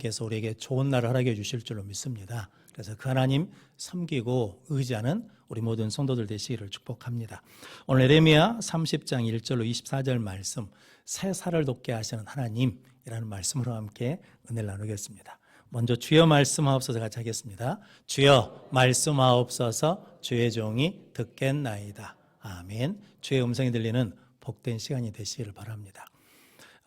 하나님께서 우리에게 좋은 날을 허락해 주실 줄로 믿습니다. 그래서 그 하나님 섬기고 의지하는 우리 모든 성도들 되시기를 축복합니다. 오늘 에레미야 30장 1절로 24절 말씀 새 살을 돋게 하시는 하나님이라는 말씀으로 함께 은혜를 나누겠습니다. 먼저 주여 말씀하옵소서 같이 하겠습니다. 주여 말씀하옵소서 주의 종이 듣겠나이다. 아멘. 주의 음성이 들리는 복된 시간이 되시기를 바랍니다.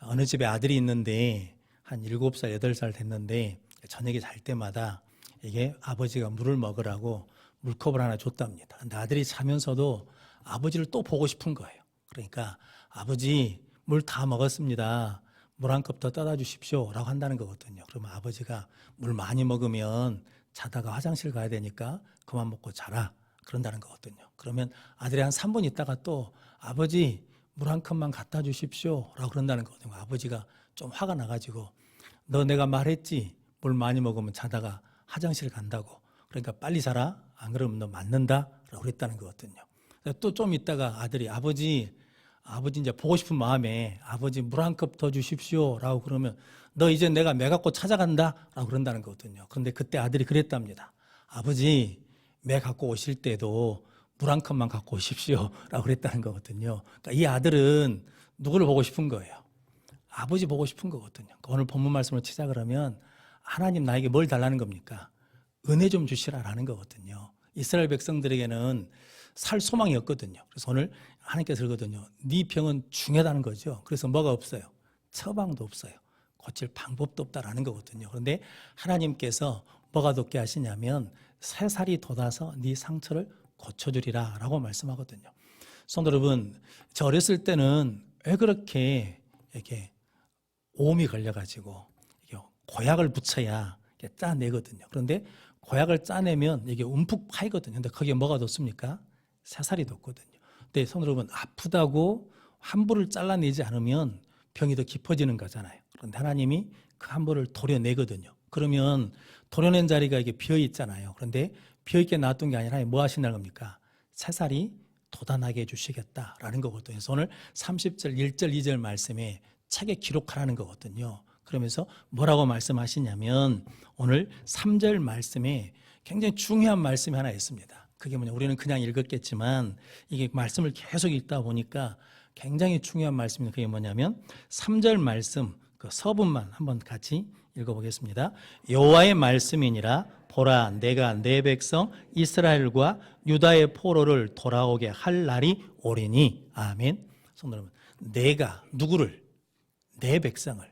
어느 집에 아들이 있는데 한 7살, 8살 됐는데 저녁에 잘 때마다 이게 아버지가 물을 먹으라고 물컵을 하나 줬답니다. 근데 아들이 자면서도 아버지를 또 보고 싶은 거예요. 그러니까 아버지 물 다 먹었습니다. 물 한 컵더 떠다 주십시오. 라고 한다는 거거든요. 그러면 아버지가 물 많이 먹으면 자다가 화장실 가야 되니까 그만 먹고 자라. 그런다는 거거든요. 그러면 아들이 한 3분 있다가 또 아버지 물 한 컵만 갖다 주십시오. 라고 그런다는 거거든요. 아버지가 좀 화가 나가지고 너 내가 말했지. 물 많이 먹으면 자다가 화장실 간다고. 그러니까 빨리 자라. 안 그러면 너 맞는다. 라고 그랬다는 거거든요. 또 좀 있다가 아들이 아버지 아버지 이제 보고 싶은 마음에 아버지 물 한 컵 더 주십시오. 라고 그러면 너 이제 내가 매 갖고 찾아간다. 라고 그런다는 거거든요. 그런데 그때 아들이 그랬답니다. 아버지 매 갖고 오실 때도 물 한 컵만 갖고 오십시오. 라고 그랬다는 거거든요. 그러니까 이 아들은 누구를 보고 싶은 거예요? 아버지 보고 싶은 거거든요. 그러니까 오늘 본문 말씀을 시작을 하면 하나님 나에게 뭘 달라는 겁니까? 은혜 좀 주시라라는 거거든요. 이스라엘 백성들에게는 살 소망이 없거든요. 그래서 오늘 하나님께서 그러거든요. 네 병은 중요하다는 거죠. 그래서 뭐가 없어요? 처방도 없어요. 고칠 방법도 없다라는 거거든요. 그런데 하나님께서 뭐가 돋게 하시냐면 새 살이 돋아서 네 상처를 고쳐주리라라고 말씀하거든요. 성도 여러분, 저 어렸을 때는 왜 그렇게 이렇게 오음이 걸려가지고 이게 고약을 붙여야 이렇게 짜내거든요. 그런데 고약을 짜내면 이게 움푹 파이거든요. 근데 거기에 뭐가 돋습니까? 새살이 돋거든요. 근데 성도 여러분, 아프다고 함부를 잘라내지 않으면 병이 더 깊어지는 거잖아요. 그런데 하나님이 그 함부를 도려내거든요. 그러면 도려낸 자리가 이게 비어 있잖아요. 그런데 비어 있게 놔둔 게 아니라 뭐 하신다는 겁니까? 새살이 돋아나게 해주시겠다라는 거거든요. 그래서 오늘 30절, 1절, 2절 말씀에 책에 기록하라는 거거든요. 그러면서 뭐라고 말씀하시냐면 오늘 3절 말씀에 굉장히 중요한 말씀이 하나 있습니다. 그게 뭐냐 우리는 그냥 읽었겠지만 이게 말씀을 계속 읽다 보니까 굉장히 중요한 말씀이 그게 뭐냐면 3절 말씀 그 서문만 한번 같이 읽어보겠습니다. 여호와의 말씀이니라 보라 내가 내 백성 이스라엘과 유다의 포로를 돌아오게 할 날이 오리니 아멘. 성도 여러분 내가 누구를 내 백성을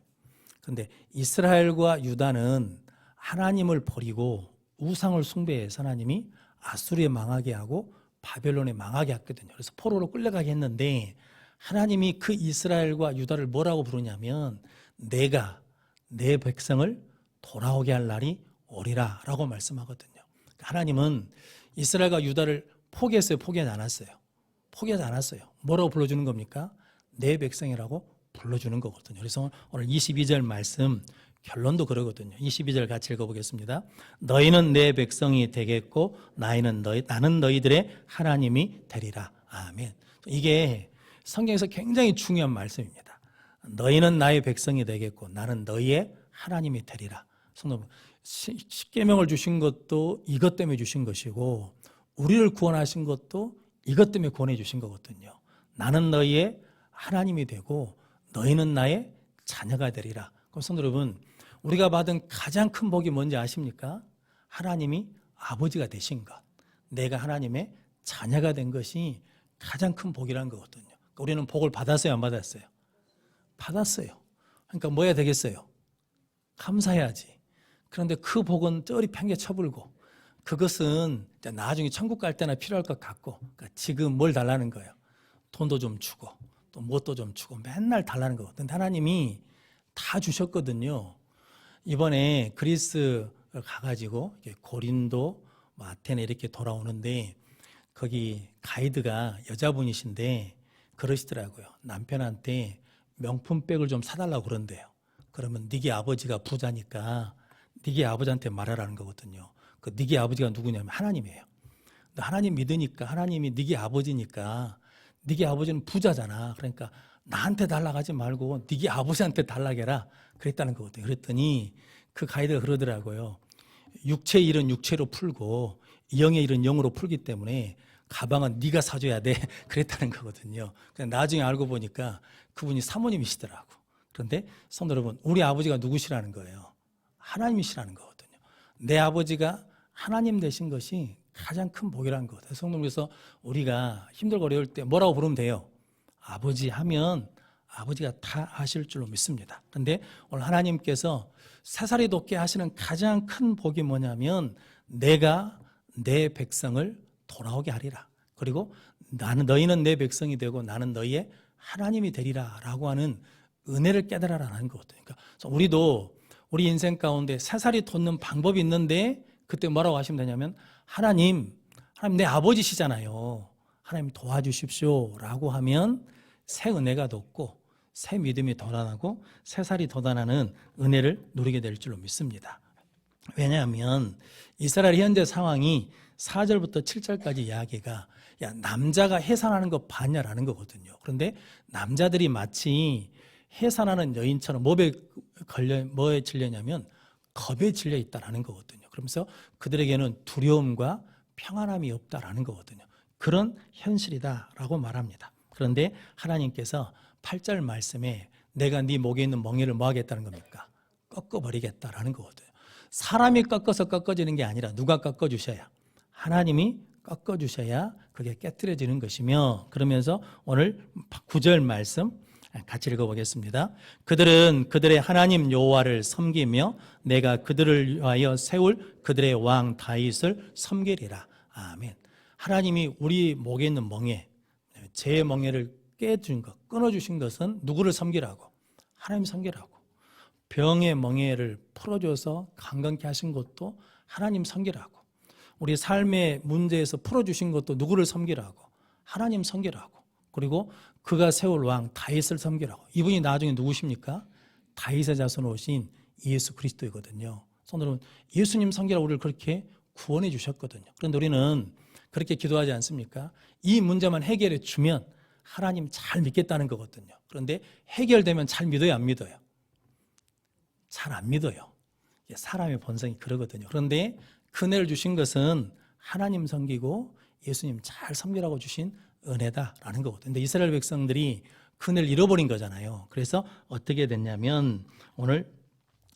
근데 이스라엘과 유다는 하나님을 버리고 우상을 숭배해서 하나님이 아수리에 망하게 하고 바벨론에 망하게 했거든요. 그래서 포로로 끌려가게 했는데 하나님이 그 이스라엘과 유다를 뭐라고 부르냐면 내가 내 백성을 돌아오게 할 날이 오리라 라고 말씀하거든요. 그러니까 하나님은 이스라엘과 유다를 포기했어요, 포기하지 않았어요. 포기하지 않았어요. 뭐라고 불러주는 겁니까? 내 백성이라고 불러주는 거거든요. 그래서 오늘 22절 말씀 결론도 그러거든요. 22절 같이 읽어보겠습니다. 너희는 내 백성이 되겠고 나이는 너희 나는 너희들의 하나님이 되리라. 아멘. 이게 성경에서 굉장히 중요한 말씀입니다. 너희는 나의 백성이 되겠고 나는 너희의 하나님이 되리라. 성도 십계명을 주신 것도 이것 때문에 주신 것이고 우리를 구원하신 것도 이것 때문에 구원해 주신 거거든요. 나는 너희의 하나님이 되고 너희는 나의 자녀가 되리라. 그럼 성도 여러분, 우리가 받은 가장 큰 복이 뭔지 아십니까? 하나님이 아버지가 되신 것. 내가 하나님의 자녀가 된 것이 가장 큰 복이라는 거거든요. 그러니까 우리는 복을 받았어요, 안 받았어요? 받았어요. 그러니까 뭐 해야 되겠어요? 감사해야지. 그런데 그 복은 쩌리 팽개 쳐불고 그것은 나중에 천국 갈 때나 필요할 것 같고 그러니까 지금 뭘 달라는 거예요? 돈도 좀 주고 또 뭣도 좀 주고 맨날 달라는 거. 근데 하나님이 다 주셨거든요. 이번에 그리스 가가지고 고린도, 뭐 아테네 이렇게 돌아오는데 거기 가이드가 여자분이신데 그러시더라고요. 남편한테 명품백을 좀 사달라고 그런대요. 그러면 니네 아버지가 부자니까 니네 아버지한테 말하라는 거거든요. 그 니네 아버지가 누구냐면 하나님이에요. 하나님 믿으니까 하나님이 니네 아버지니까 니네 아버지는 부자잖아. 그러니까 나한테 달라가지 말고 니네 아버지한테 달라게라 그랬다는 거거든요. 그랬더니 그 가이드가 그러더라고요. 육체 일은 육체로 풀고 영의 일은 영으로 풀기 때문에 가방은 네가 사줘야 돼. 그랬다는 거거든요. 나중에 알고 보니까 그분이 사모님이시더라고. 그런데 성도 여러분, 우리 아버지가 누구시라는 거예요? 하나님이시라는 거거든요. 내 아버지가 하나님 되신 것이 가장 큰 복이라는 거거든요. 성도님께서 우리가 힘들고 어려울 때 뭐라고 부르면 돼요? 아버지 하면 아버지가 다 하실 줄로 믿습니다. 그런데 오늘 하나님께서 사사리 돋게 하시는 가장 큰 복이 뭐냐면 내가 내 백성을 돌아오게 하리라. 그리고 나는 너희는 내 백성이 되고 나는 너희의 하나님이 되리라라고 하는 은혜를 깨달아라는 거거든요. 그러니까 우리도 우리 인생 가운데 사사리 돋는 방법이 있는데 그때 뭐라고 하시면 되냐면 하나님, 하나님 내 아버지시잖아요. 하나님 도와주십시오 라고 하면 새 은혜가 돋고 새 믿음이 돋아나고 새 살이 돋아나는 은혜를 누리게 될 줄로 믿습니다. 왜냐하면 이스라엘 현재 상황이 4절부터 7절까지 이야기가 야 남자가 해산하는 거 봤냐라는 거거든요. 그런데 남자들이 마치 해산하는 여인처럼 뭐에 걸려 뭐에 질려냐면 겁에 질려 있다라는 거거든요. 그러면서 그들에게는 두려움과 평안함이 없다라는 거거든요. 그런 현실이다라고 말합니다. 그런데 하나님께서 8절 말씀에 내가 네 목에 있는 멍에를 뭐 하겠다는 겁니까? 꺾어버리겠다라는 거거든요. 사람이 꺾어서 꺾어지는 게 아니라 누가 꺾어주셔야 하나님이 꺾어주셔야 그게 깨뜨려지는 것이며 그러면서 오늘 9절 말씀 같이 읽어보겠습니다. 그들은 그들의 하나님 여호와를 섬기며 내가 그들을 위하여 세울 그들의 왕 다윗을 섬기리라. 아멘. 하나님이 우리 목에 있는 멍에 제 멍에를 깨준 것, 끊어주신 것은 누구를 섬기라고? 하나님 섬기라고. 병의 멍에를 풀어줘서 강건케 하신 것도 하나님 섬기라고. 우리 삶의 문제에서 풀어주신 것도 누구를 섬기라고? 하나님 섬기라고. 그리고 그가 세울 왕 다윗을 섬기라고. 이분이 나중에 누구십니까? 다윗의 자손 오신 예수 그리스도이거든요. 손으로 예수님 섬기라고 우리를 그렇게 구원해 주셨거든요. 그런데 우리는 그렇게 기도하지 않습니까? 이 문제만 해결해 주면 하나님 잘 믿겠다는 거거든요. 그런데 해결되면 잘 믿어요, 안 믿어요? 잘 안 믿어요. 사람의 본성이 그러거든요. 그런데 그네를 주신 것은 하나님 섬기고 예수님 잘 섬기라고 주신 은혜다라는 거거든요. 근데 이스라엘 백성들이 그네를 잃어버린 거잖아요. 그래서 어떻게 됐냐면 오늘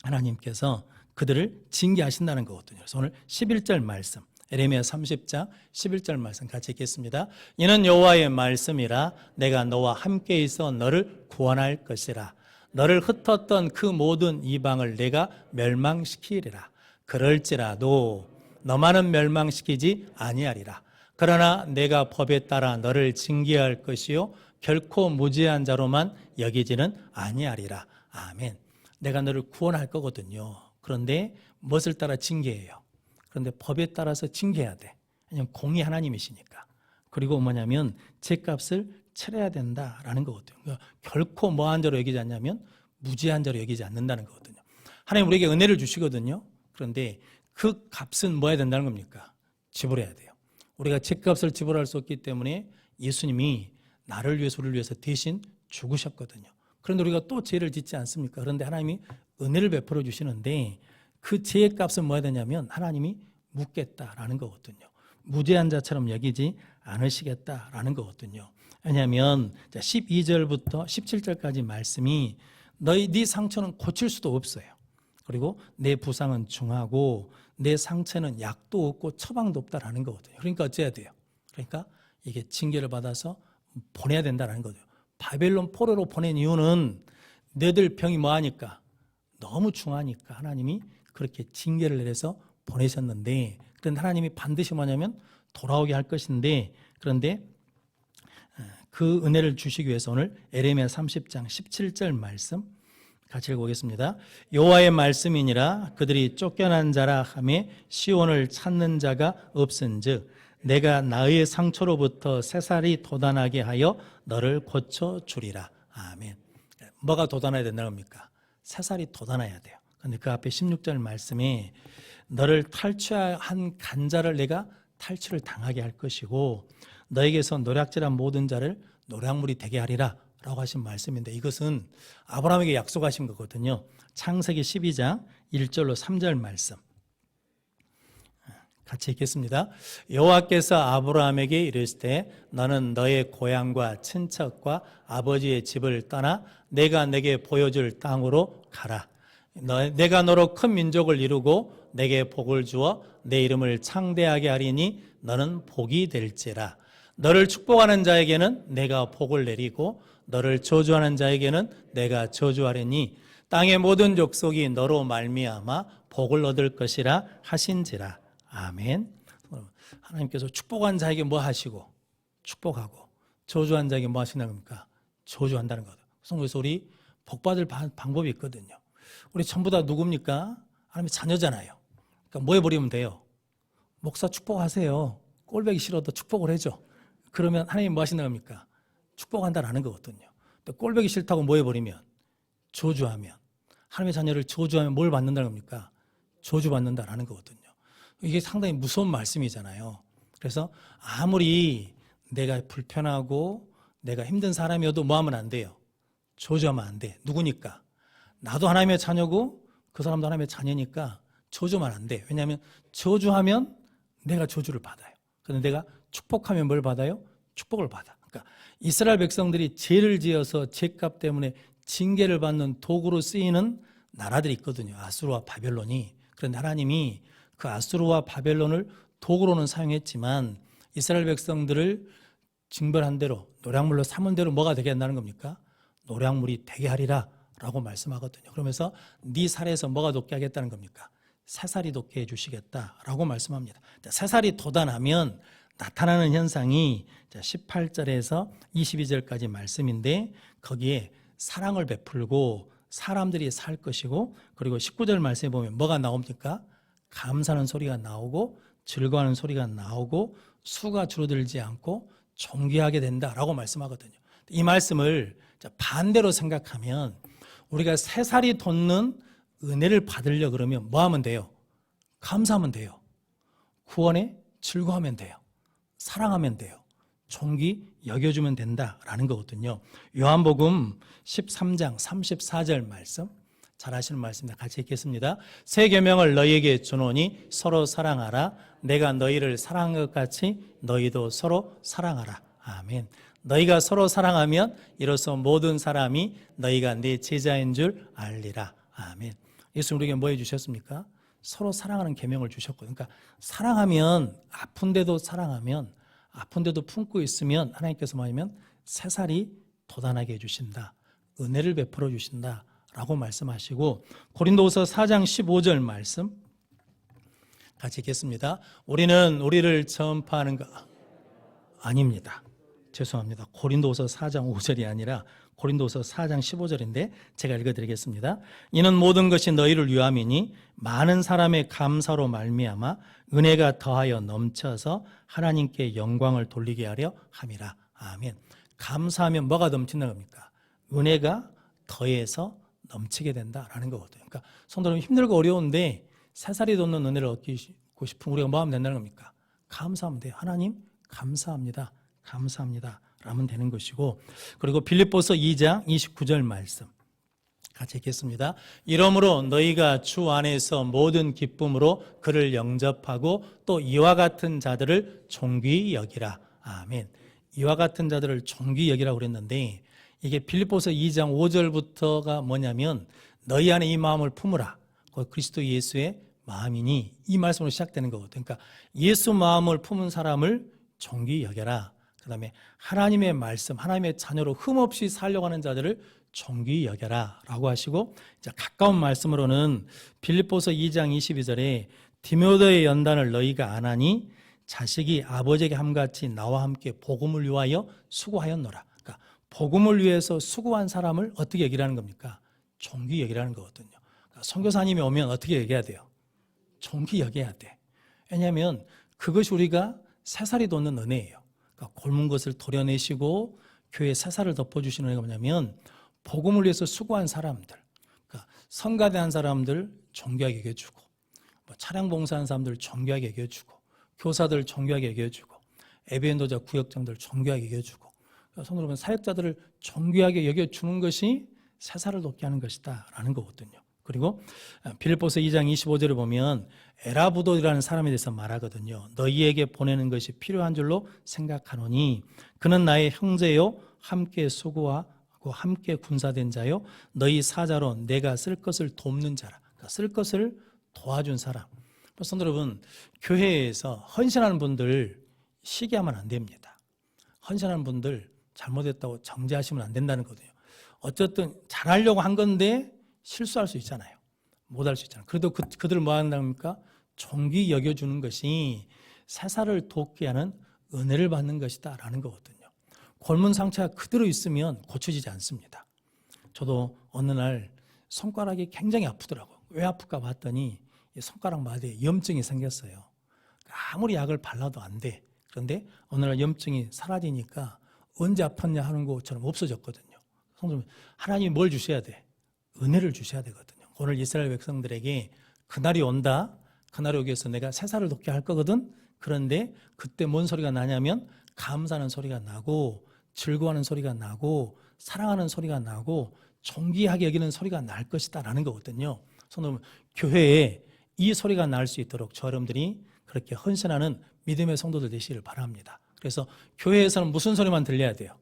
하나님께서 그들을 징계하신다는 거거든요. 그래서 오늘 11절 말씀 에레미야 30장 11절 말씀 같이 읽겠습니다. 이는 여호와의 말씀이라 내가 너와 함께 있어 너를 구원할 것이라 너를 흩었던 그 모든 이방을 내가 멸망시키리라 그럴지라도 너만은 멸망시키지 아니하리라 그러나 내가 법에 따라 너를 징계할 것이요 결코 무죄한 자로만 여기지는 아니하리라 아멘 내가 너를 구원할 거거든요 그런데 무엇을 따라 징계해요 그런데 법에 따라서 징계해야 돼. 왜냐하면 공이 하나님이시니까. 그리고 뭐냐면 죄값을 치러야 된다라는 거거든요. 그러니까 결코 뭐한 자로 여기지 않냐면 무지한 자로 여기지 않는다는 거거든요. 하나님 우리에게 은혜를 주시거든요. 그런데 그 값은 뭐 해야 된다는 겁니까? 지불해야 돼요. 우리가 죄값을 지불할 수 없기 때문에 예수님이 나를 위해서 우리를 위해서 대신 죽으셨거든요. 그런데 우리가 또 죄를 짓지 않습니까? 그런데 하나님이 은혜를 베풀어 주시는데 그 죄의 값은 뭐야 되냐면 하나님이 묻겠다라는 거거든요. 무죄한 자처럼 여기지 않으시겠다라는 거거든요. 왜냐하면 12절부터 17절까지 말씀이 너희 네 상처는 고칠 수도 없어요. 그리고 내 부상은 중하고 내 상처는 약도 없고 처방도 없다라는 거거든요. 그러니까 어째야 돼요? 그러니까 이게 징계를 받아서 보내야 된다는 거죠. 바벨론 포로로 보낸 이유는 너들 병이 뭐하니까 너무 중하니까 하나님이 그렇게 징계를 내려서 보내셨는데 그런데 하나님이 반드시 뭐냐면 돌아오게 할 것인데 그런데 어, 그 은혜를 주시기 위해서 오늘 에레미야 30장 17절 말씀 같이 읽어보겠습니다. 여호와의 말씀이니라 그들이 쫓겨난 자라 함에 시온을 찾는 자가 없은즉 내가 나의 상처로부터 새살이 돋아나게 하여 너를 고쳐 주리라. 아멘. 뭐가 돋아나야 된다는 겁니까? 새살이 돋아나야 돼요. 근데 그 앞에 16절 말씀에 너를 탈취한 간자를 내가 탈취를 당하게 할 것이고 너에게서 노략질한 모든 자를 노략물이 되게 하리라 라고 하신 말씀인데 이것은 아브라함에게 약속하신 거거든요. 창세기 12장 1절로 3절 말씀. 같이 읽겠습니다. 여호와께서 아브라함에게 이르시되 너는 너의 고향과 친척과 아버지의 집을 떠나 내가 내게 보여줄 땅으로 가라. 너, 내가 너로 큰 민족을 이루고 내게 복을 주어 내 이름을 창대하게 하리니 너는 복이 될지라. 너를 축복하는 자에게는 내가 복을 내리고 너를 저주하는 자에게는 내가 저주하리니 땅의 모든 족속이 너로 말미암아 복을 얻을 것이라 하신지라. 아멘. 하나님께서 축복한 자에게 뭐 하시고 축복하고 저주한 자에게 뭐 하신다는 겁니까? 저주한다는 거죠. 성경에서 우리 복 받을 바- 방법이 있거든요. 우리 전부 다 누굽니까? 하나님의 자녀잖아요. 그러니까 뭐 해버리면 돼요? 목사 축복하세요. 꼴배기 싫어도 축복을 해줘. 그러면 하나님 뭐 하신다는 겁니까? 축복한다라는 거거든요. 또 꼴배기 싫다고 뭐 해버리면 저주하면 하나님의 자녀를 저주하면 뭘 받는다는 겁니까? 저주받는다라는 거거든요. 이게 상당히 무서운 말씀이잖아요. 그래서 아무리 내가 불편하고 내가 힘든 사람이어도 뭐 하면 안 돼요? 저주하면 안 돼. 누구니까? 나도 하나님의 자녀고 그 사람도 하나님의 자녀니까 저주하면 안 돼. 왜냐하면 저주하면 내가 저주를 받아요. 그런데 내가 축복하면 뭘 받아요? 축복을 받아. 그러니까 이스라엘 백성들이 죄를 지어서 죄값 때문에 징계를 받는 도구로 쓰이는 나라들이 있거든요. 아수르와 바벨론이. 그런데 하나님이 그 아수르와 바벨론을 도구로는 사용했지만 이스라엘 백성들을 징벌한 대로 노량물로 삼은 대로 뭐가 되게 한다는 겁니까? 노량물이 되게 하리라 라고 말씀하거든요. 그러면서 네 살에서 뭐가 돋게 하겠다는 겁니까? 새살이 돋게 해주시겠다라고 말씀합니다. 새살이 돋아나면 나타나는 현상이 18절에서 22절까지 말씀인데 거기에 사랑을 베풀고 사람들이 살 것이고 그리고 19절 말씀에 보면 뭐가 나옵니까? 감사하는 소리가 나오고 즐거워하는 소리가 나오고 수가 줄어들지 않고 존귀하게 된다라고 말씀하거든요. 이 말씀을 반대로 생각하면 우리가 세 살이 돋는 은혜를 받으려 그러면 뭐 하면 돼요? 감사하면 돼요. 구원에 즐거워하면 돼요. 사랑하면 돼요. 존귀 여겨주면 된다라는 거거든요. 요한복음 13장 34절 말씀 잘 아시는 말씀입니다. 같이 읽겠습니다. 새 계명을 너희에게 주노니 서로 사랑하라. 내가 너희를 사랑한 것 같이 너희도 서로 사랑하라. 아멘. 너희가 서로 사랑하면 이로써 모든 사람이 너희가 내 제자인 줄 알리라. 아멘. 예수 우리에게 뭐 해주셨습니까? 서로 사랑하는 계명을 주셨거든요. 그러니까 사랑하면 아픈데도 사랑하면 아픈데도 품고 있으면 하나님께서 뭐냐면 새살이 돋아나게 해주신다. 은혜를 베풀어 주신다. 라고 말씀하시고 고린도후서 4장 15절 말씀 같이 읽겠습니다. 우리는 우리를 전파하는 거 아닙니다. 죄송합니다. 고린도후서 4장 5절이 아니라 고린도후서 4장 15절인데 제가 읽어 드리겠습니다. 이는 모든 것이 너희를 위함이니 많은 사람의 감사로 말미암아 은혜가 더하여 넘쳐서 하나님께 영광을 돌리게 하려 함이라. 아멘. 감사하면 뭐가 넘친다는 겁니까? 은혜가 더해서 넘치게 된다라는 거거든요. 그러니까 성도 여러분 힘들고 어려운데 새살이 돋는 은혜를 얻고 싶은 우리가 뭐 하면 된다는 겁니까? 감사하면 돼요. 하나님 감사합니다. 감사합니다. 라면 되는 것이고 그리고 빌립보서 2장 29절 말씀 같이 읽겠습니다. 이러므로 너희가 주 안에서 모든 기쁨으로 그를 영접하고 또 이와 같은 자들을 존귀히 여기라. 아멘. 이와 같은 자들을 존귀히 여기라고 그랬는데 이게 빌립보서 2장 5절부터가 뭐냐면 너희 안에 이 마음을 품으라. 그 그리스도 예수의 마음이니 이 말씀으로 시작되는 거거든요. 그러니까 예수 마음을 품은 사람을 존귀히 여겨라. 그 다음에 하나님의 말씀, 하나님의 자녀로 흠없이 살려고 하는 자들을 존귀히 여겨라 라고 하시고 이제 가까운 말씀으로는 빌립보서 2장 22절에 디모데의 연단을 너희가 안 하니 자식이 아버지에게 함같이 나와 함께 복음을 위하여 수고하였노라. 그러니까 복음을 위해서 수고한 사람을 어떻게 여기라는 겁니까? 존귀히 여기라는 거거든요. 그러니까 선교사님이 오면 어떻게 여겨야 돼요? 존귀히 여겨야 돼. 왜냐하면 그것이 우리가 새살이 돋는 은혜예요. 그러니까 곪은 것을 도려내시고 교회 새살을 덮어주시는 은혜가 뭐냐면 복음을 위해서 수고한 사람들, 그러니까 성가대한 사람들 존귀하게 여겨주고 뭐 차량 봉사한 사람들 존귀하게 여겨주고 교사들 존귀하게 여겨주고 에베인도자 구역장들 존귀하게 여겨주고 성도 여러분 사역자들을 존귀하게 여겨주는 것이 세사를 돕게 하는 것이다 라는 거거든요. 그리고 빌보서 2장 25절을 보면 에라부도라는 사람에 대해서 말하거든요. 너희에게 보내는 것이 필요한 줄로 생각하노니 그는 나의 형제요 함께 수고하고 함께 군사된 자요 너희 사자로 내가 쓸 것을 돕는 자라. 그러니까 쓸 것을 도와준 사람. 성도 여러분 교회에서 헌신하는 분들 시기하면 안 됩니다. 헌신하는 분들 잘못했다고 정죄하시면 안 된다는 거거든요. 어쨌든 잘하려고 한 건데 실수할 수 있잖아요. 못할 수 있잖아요. 그래도 그, 그들을 뭐 한답니까? 종기 여겨주는 것이 세사를 돕게 하는 은혜를 받는 것이다 라는 거거든요. 골문 상처가 그대로 있으면 고쳐지지 않습니다. 저도 어느 날 손가락이 굉장히 아프더라고요. 왜 아플까 봤더니 이 손가락 마디에 염증이 생겼어요. 아무리 약을 발라도 안 돼. 그런데 어느 날 염증이 사라지니까 언제 아팠냐 하는 것처럼 없어졌거든요. 성도님, 하나님이 뭘 주셔야 돼? 은혜를 주셔야 되거든요. 오늘 이스라엘 백성들에게 그날이 온다. 그날이 오기 위해서 내가 세살을 돕게 할 거거든. 그런데 그때 뭔 소리가 나냐면 감사하는 소리가 나고 즐거워하는 소리가 나고 사랑하는 소리가 나고 존귀하게 여기는 소리가 날 것이다라는 거거든요. 성도님, 교회에 이 소리가 날 수 있도록 저 여러분들이 그렇게 헌신하는 믿음의 성도들 되시기를 바랍니다. 그래서 교회에서는 무슨 소리만 들려야 돼요?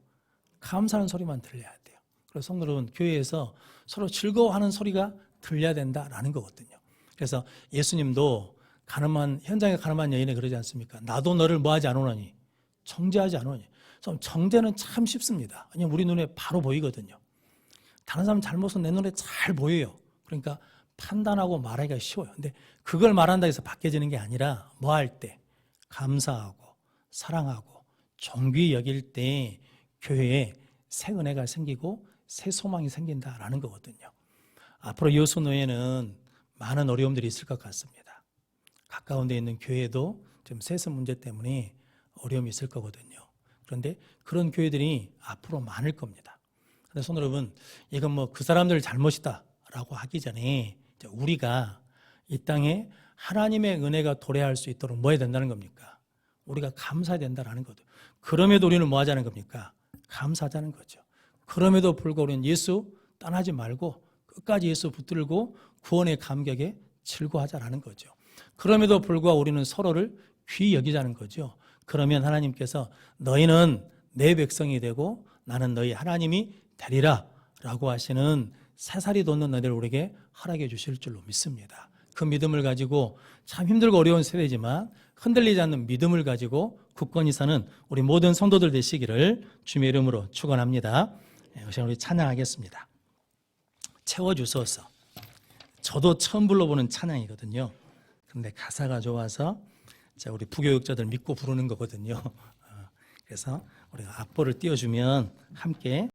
감사하는 소리만 들려야 돼요. 그래서 성도 여러분, 교회에서 서로 즐거워하는 소리가 들려야 된다라는 거거든요. 그래서 예수님도 가늠한 현장에 가늠한 여인에 그러지 않습니까? 나도 너를 뭐하지 않으노니 정죄하지 않으니. 정죄는 참 쉽습니다. 왜냐면 우리 눈에 바로 보이거든요. 다른 사람 잘못은 내 눈에 잘 보여요. 그러니까 판단하고 말하기가 쉬워요. 근데 그걸 말한다 해서 바뀌어지는 게 아니라 뭐 할 때 감사하고 사랑하고 존귀 여길 때 교회에 새 은혜가 생기고 새 소망이 생긴다라는 거거든요. 앞으로 여수 노예는 많은 어려움들이 있을 것 같습니다. 가까운 데 있는 교회도 지금 세습 문제 때문에 어려움이 있을 거거든요. 그런데 그런 교회들이 앞으로 많을 겁니다. 그래서 손 여러분, 이건 뭐 그 사람들 잘못이다라고 하기 전에 우리가 이 땅에 하나님의 은혜가 도래할 수 있도록 뭐 해야 된다는 겁니까? 우리가 감사해야 된다는 거죠. 그럼에도 우리는 뭐 하자는 겁니까? 감사하자는 거죠. 그럼에도 불구하고 우리는 예수 떠나지 말고 끝까지 예수 붙들고 구원의 감격에 즐거워하자라는 거죠. 그럼에도 불구하고 우리는 서로를 귀히 여기자는 거죠. 그러면 하나님께서 너희는 내 백성이 되고 나는 너희 하나님이 되리라 라고 하시는 새살이 돋는 너희를 우리에게 허락해 주실 줄로 믿습니다. 그 믿음을 가지고 참 힘들고 어려운 세대지만 흔들리지 않는 믿음을 가지고 굳건히 사는 우리 모든 성도들 되시기를 주님의 이름으로 축원합니다. 예, 우리 찬양하겠습니다. 채워주소서. 저도 처음 불러보는 찬양이거든요. 근데 가사가 좋아서 자 우리 부교육자들 믿고 부르는 거거든요. 어, 그래서 우리가 악보를 띄워주면 함께